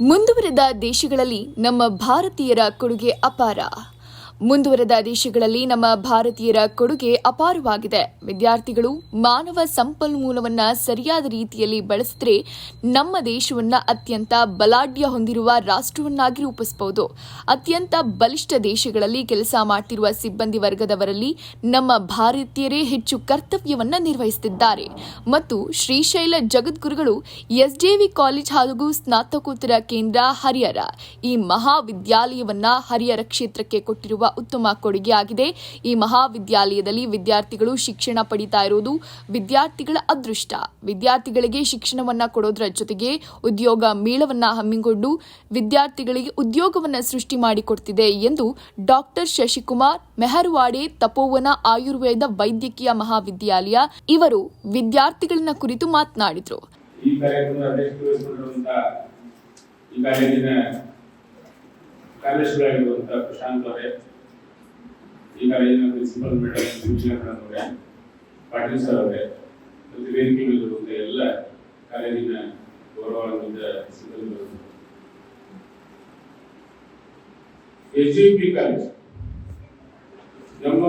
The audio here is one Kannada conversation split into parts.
ಮುಂದುವರೆದ ದೇಶಗಳಲ್ಲಿ ನಮ್ಮ ಭಾರತೀಯರ ಕೊಡುಗೆ ಅಪಾರ. ಮುಂದುವರೆದ ದೇಶಗಳಲ್ಲಿ ನಮ್ಮ ಭಾರತೀಯರ ಕೊಡುಗೆ ಅಪಾರವಾಗಿದೆ. ವಿದ್ಯಾರ್ಥಿಗಳು ಮಾನವ ಸಂಪನ್ಮೂಲವನ್ನು ಸರಿಯಾದ ರೀತಿಯಲ್ಲಿ ಬಳಸಿದ್ರೆ ನಮ್ಮ ದೇಶವನ್ನು ಅತ್ಯಂತ ಬಲಾಢ್ಯ ಹೊಂದಿರುವ ರಾಷ್ಟ್ರವನ್ನಾಗಿ ರೂಪಿಸಬಹುದು. ಅತ್ಯಂತ ಬಲಿಷ್ಠ ದೇಶಗಳಲ್ಲಿ ಕೆಲಸ ಮಾಡ್ತಿರುವ ಸಿಬ್ಬಂದಿ ವರ್ಗದವರಲ್ಲಿ ನಮ್ಮ ಭಾರತೀಯರೇ ಹೆಚ್ಚು ಕರ್ತವ್ಯವನ್ನ ನಿರ್ವಹಿಸುತ್ತಿದ್ದಾರೆ. ಮತ್ತು ಶ್ರೀಶೈಲ ಜಗದ್ಗುರುಗಳು ಎಸ್ಜೆವಿ ಕಾಲೇಜ್ ಹಾಗೂ ಸ್ನಾತಕೋತ್ತರ ಕೇಂದ್ರ ಹರಿಹರ ಈ ಮಹಾವಿದ್ಯಾಲಯವನ್ನ ಹರಿಹರ ಕ್ಷೇತ್ರಕ್ಕೆ ಕೊಟ್ಟಿರುವ ಉತ್ತಮ ಕೊಡುಗೆಯಾಗಿದೆ ಈ ಮಹಾವಿದ್ಯಾಲಯದಲ್ಲಿ ವಿದ್ಯಾರ್ಥಿಗಳು ಶಿಕ್ಷಣ ಪಡಿತಾ ಇರುವುದು ವಿದ್ಯಾರ್ಥಿಗಳ ಅದೃಷ್ಟ. ವಿದ್ಯಾರ್ಥಿಗಳಿಗೆ ಶಿಕ್ಷಣವನ್ನ ಕೊಡೋದ್ರ ಜೊತೆಗೆ ಉದ್ಯೋಗ ಮೇಳವನ್ನ ಹಮ್ಮಿಕೊಂಡು ವಿದ್ಯಾರ್ಥಿಗಳಿಗೆ ಉದ್ಯೋಗವನ್ನ ಸೃಷ್ಟಿ ಮಾಡಿಕೊಡ್ತಿದೆ ಎಂದು ಡಾಕ್ಟರ್ ಶಶಿಕುಮಾರ್ ಮೆಹರ್ವಾಡೆ, ತಪೋವನ ಆಯುರ್ವೇದ ವೈದ್ಯಕೀಯ ಮಹಾವಿದ್ಯಾಲಯ ಇವರು ವಿದ್ಯಾರ್ಥಿಗಳನ್ನ ಕುರಿತು ಮಾತನಾಡಿದರು. ಈ ಕಾರ್ಯಕ್ರಮದ ಈ ಕಾಲೇಜಿನ ಕಾಲೇಜುಗಳಾಗಿರುವಂತಹ ಪ್ರಶಾಂತ್ ಅವರೇ ಈ ಕಾಲೇಜಿನ principal madam Sujila madam Patil sir ಅವರೇ, ಮತ್ತು ವೇದಿಕೆ ಮೇಲಿರುವಂತ ಎಲ್ಲ ಕಾಲೇಜಿನ ಗೌರವಾನ್ವಿತ ಸಿಬ್ಬಂದಿಗಳು ಎಸ್ ಜಿ ಪಿ ಕಾಲೇಜ್ ನಮ್ಮ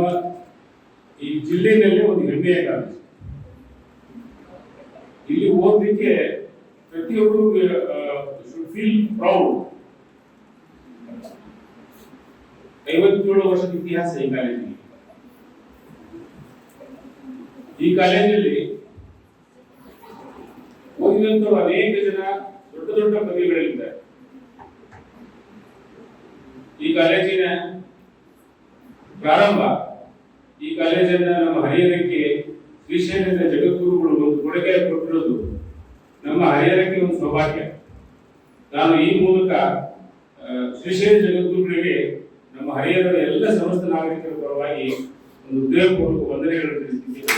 ಈ ಜಿಲ್ಲೆಯಲ್ಲಿ ಒಂದು ಹೆಮ್ಮೆಯ ಕಾಲೇಜ್ ಇಲ್ಲಿ ಓದಲಿಕ್ಕೆ ಪ್ರತಿಯೊಬ್ಬರು ಫೀಲ್ ಪ್ರೌಡ್ ಐವತ್ತೇಳು ವರ್ಷದ ಇತಿಹಾಸ ಈ ಕಾಲೇಜಿಗೆ ಈ ಕಾಲೇಜಲ್ಲಿ ಓದಿದಂತವರು ಅನೇಕ ಜನ ದೊಡ್ಡ ದೊಡ್ಡ ಕವಿಗಳಿದ್ದಾರೆ ಈ ಕಾಲೇಜಿನ ಪ್ರಾರಂಭ, ಈ ಕಾಲೇಜನ್ನ ನಮ್ಮ ಹರಿಹರಕ್ಕೆ ಶ್ರೀಶೈಲದ ಜಗದ್ಗುರುಗಳು ಒಂದು ಕೊಡುಗೆ ಕೊಟ್ಟಿರೋದು ನಮ್ಮ ಹರಿಹರಕ್ಕೆ ಒಂದು ಸೌಭಾಗ್ಯ. ನಾನು ಈ ಮೂಲಕ ಶ್ರೀಶೈಲ ಜಗದ್ಗುರುಗಳಿಗೆ ನಮ್ಮ ಹರಿಯರ ಎಲ್ಲ ಸಮಸ್ತ ನಾಗರಿಕರ ಪರವಾಗಿ ಒಂದು ಉದ್ಯೋಗಪೂರ್ವಕ ವಂದನೆಗಳನ್ನು ತಿಳಿಸಿದ್ದೇವೆ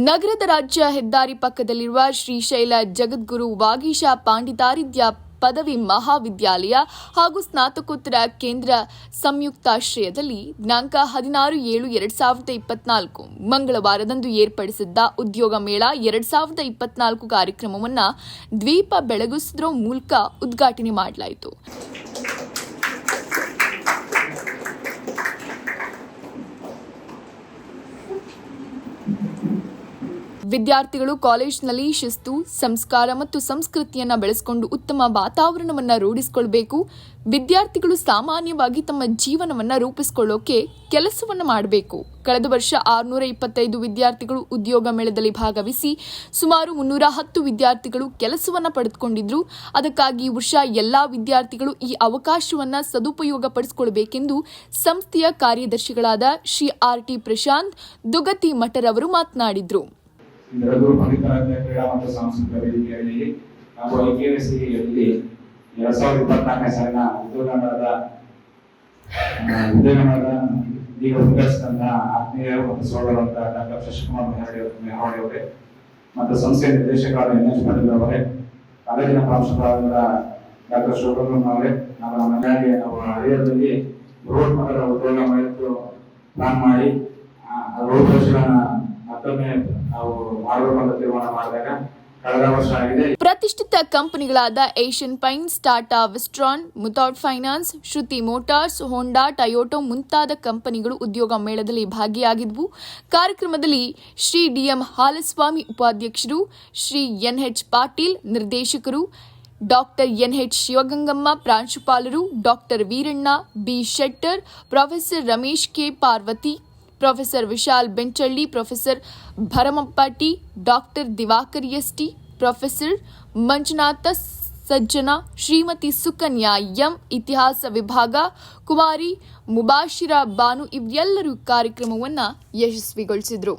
ನಗರದ ರಾಜ್ಯ ಹೆದ್ದಾರಿ ಪಕ್ಕದಲ್ಲಿರುವ ಶ್ರೀಶೈಲ ಜಗದ್ಗುರು ವಾಗೀಶ ಪಾಂಡಿತಾರಿದ್ಯ ಪದವಿ ಮಹಾವಿದ್ಯಾಲಯ ಹಾಗೂ ಸ್ನಾತಕೋತ್ತರ ಕೇಂದ್ರ ಸಂಯುಕ್ತಾಶ್ರಯದಲ್ಲಿ ದಿನಾಂಕ ಹದಿನಾರು ಏಳು ಎರಡ್ ಸಾವಿರದ ಇಪ್ಪತ್ನಾಲ್ಕು ಮಂಗಳವಾರದಂದು ಏರ್ಪಡಿಸಿದ್ದ ಉದ್ಯೋಗ ಮೇಳ ಎರಡ್ ಸಾವಿರದ ಇಪ್ಪತ್ನಾಲ್ಕು ಕಾರ್ಯಕ್ರಮವನ್ನು ದ್ವೀಪ ಬೆಳಗಿಸುವುದರ ಮೂಲಕ ಉದ್ಘಾಟನೆ ಮಾಡಲಾಯಿತು. ವಿದ್ಯಾರ್ಥಿಗಳು ಕಾಲೇಜಿನಲ್ಲಿ ಶಿಸ್ತು, ಸಂಸ್ಕಾರ ಮತ್ತು ಸಂಸ್ಕೃತಿಯನ್ನ ಬೆಳೆಸಿಕೊಂಡು ಉತ್ತಮ ವಾತಾವರಣವನ್ನು ರೂಢಿಸಿಕೊಳ್ಬೇಕು. ವಿದ್ಯಾರ್ಥಿಗಳು ಸಾಮಾನ್ಯವಾಗಿ ತಮ್ಮ ಜೀವನವನ್ನ ರೂಪಿಸಿಕೊಳ್ಳೋಕೆ ಕೆಲಸವನ್ನ ಮಾಡಬೇಕು. ಕಳೆದ ವರ್ಷ ಆರುನೂರ ಇಪ್ಪತ್ತೈದು ವಿದ್ಯಾರ್ಥಿಗಳು ಉದ್ಯೋಗ ಮೇಳದಲ್ಲಿ ಭಾಗವಹಿಸಿ ಸುಮಾರು ಮುನ್ನೂರ ಹತ್ತು ವಿದ್ಯಾರ್ಥಿಗಳು ಕೆಲಸವನ್ನ ಪಡೆದುಕೊಂಡಿದ್ರು. ಅದಕ್ಕಾಗಿ ವರ್ಷ ಎಲ್ಲಾ ವಿದ್ಯಾರ್ಥಿಗಳು ಈ ಅವಕಾಶವನ್ನ ಸದುಪಯೋಗ ಪಡಿಸಿಕೊಳ್ಬೇಕೆಂದು ಸಂಸ್ಥೆಯ ಕಾರ್ಯದರ್ಶಿಗಳಾದ ಶ್ರೀ ಆರ್ ಟಿ ಪ್ರಶಾಂತ್, ದುಗತಿ ಮಠರವರು ಮಾತನಾಡಿದ್ರು. ಬೆಳಗೂರು ಪವಿತ್ರಾಜ್ಯ ಕ್ರೀಡಾ ಮತ್ತು ಸಾಂಸ್ಕೃತಿಕ ವೇದಿಕೆಯಲ್ಲಿ ಹಾಗೂ ಐಕೆಎಸ್ಸಿಯಲ್ಲಿ ಎರಡ್ ಸಾವಿರದ ಇಪ್ಪತ್ನಾಲ್ಕನೇ ಸಾಲಿನ ಉದ್ಯೋಗದ ಉದ್ಯೋಗದ ಈಗ ಉದ್ಘಾಟಿಸಿದಂತ ಆತ್ಮೀಯ ಸೋದರಂತ ಡಾಕ್ಟರ್ ಶಶಿಕುಮಾರ್ ಮೆಹರಡಿ ಮೆಹರಡಿ ಅವರೇ, ಮತ್ತು ಸಂಸ್ಥೆಯ ನಿರ್ದೇಶಕರಾದ ಎನ್ ಎಚ್ ಪಾಟೀಲ್ ಅವರೇ, ಕಾಲೇಜಿನ ಪ್ರಾಂಶುಪಾಲರಾದ ಡಾಕ್ಟರ್ ಶಿವಕುಮಾರ್ ಅವರೇ ನಮ್ಮ ಮನೆಯಲ್ಲಿ ನಾವು ಹರಿಹರದಲ್ಲಿ ಬೃಹತ್ ಮಟ್ಟದ ಉದ್ಯೋಗ ಮಾಡಿದ್ದು ಪ್ಲಾನ್ ಮಾಡಿ, ಆ ರೂಪರೇಷೆಗಳನ್ನ ಮತ್ತೊಮ್ಮೆ ಪ್ರತಿಷ್ಠಿತ ಕಂಪನಿಗಳಾದ Asian paints Tata Wistron, Muthoot finance, Shruti motors, Honda, Toyota ಮುಂತಾದ ಕಂಪನಿಗಳು ಉದ್ಯೋಗ ಮೇಳದಲ್ಲಿ ಭಾಗಿಯಾಗಿದ್ವು. ಕಾರ್ಯಕ್ರಮದಲ್ಲಿ ಶ್ರೀ ಡಿಎಂ ಹಾಲಸ್ವಾಮಿ ಉಪಾಧ್ಯಕ್ಷರು, ಶ್ರೀ ಎನ್ಎಚ್ ಪಾಟೀಲ್ ನಿರ್ದೇಶಕರು, ಡಾಕ್ಟರ್ ಎನ್ಎಚ್ ಶಿವಗಂಗಮ್ಮ ಪ್ರಾಂಶುಪಾಲರು, doctor Veeranna, B. Shettar, professor Ramesh K. Parvati professor Vishal Benchalli, professor Bharamappati doctor Diwakar S T professor Manjunatha Sajjan, Shrimati Sukanya M, ಇತಿಹಾಸ ವಿಭಾಗ, ಕುಮಾರಿ ಮುಬಾಶಿರಾ ಬಾನು ಇವೆಲ್ಲರೂ ಕಾರ್ಯಕ್ರಮವನ್ನ ಯಶಸ್ವಿಗೊಳಿಸಿದರು.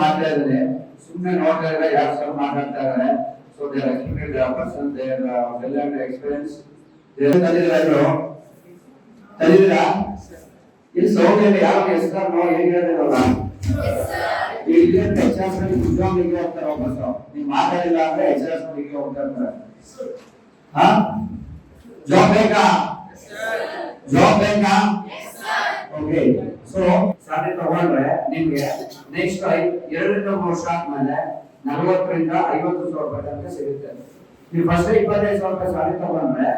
ಮಾಡ್ತಾ ಇದ್ದಾರೆ. ಸುಮ್ಮನೆ ನೋಡ್ತಾ ಇದ್ದಾರೆ, ಯಾರು ಮಾತಾಡ್ತಾ ಇದ್ದಾರೆ. so their experience jobbers and their well and experience their ಕಲಿದಿರಾ ಇವರು ಕಲಿದಿರಾ ಇಲ್ಲಿ ಸೌಕರ್ಯ ಯಾವ ಎಸ್ ಸರ್ ನಾವು ಹೇಗೆ ಹೇಳಿದ್ರಲ್ಲ ಇಲ್ಲಿ ಎಕ್ಸಾಮ್ಸ್ ನಲ್ಲಿ ಉದ್ಯೋಗ ಹೀಗೆ ಹೋಗ್ತಾರೆ ವಾಪಸ್ ನೀವು ಮಾತಾಡಿಲ್ಲ ಅಂದ್ರೆ ಎಕ್ಸಾಮ್ಸ್ ಹೀಗೆ ಹೋಗ್ತಾ ಇರ್ತಾರೆ ಹಾ ಜಾಬ್ ಬೇಕಾ ಜಾಬ್ ಬೇಕಾ ಓಕೆ ಸೊ ಸಾಲಿ ತಗೊಂಡ್ರೆ ನಿಮ್ಗೆ ನೆಕ್ಸ್ಟ್ ಎರಡರಿಂದ ಮೂರು ವರ್ಷ ಆದ್ಮೇಲೆ ನಲವತ್ತರಿಂದ ಐವತ್ತು ಸಾವಿರ ರೂಪಾಯಿ ಸಿಗುತ್ತೆ. ನೀವು ಫಸ್ಟ್ ಇಪ್ಪತ್ತೈದು ಸಾವಿರ ರೂಪಾಯಿ ಸಾಲ ತಗೊಂಡ್ರೆ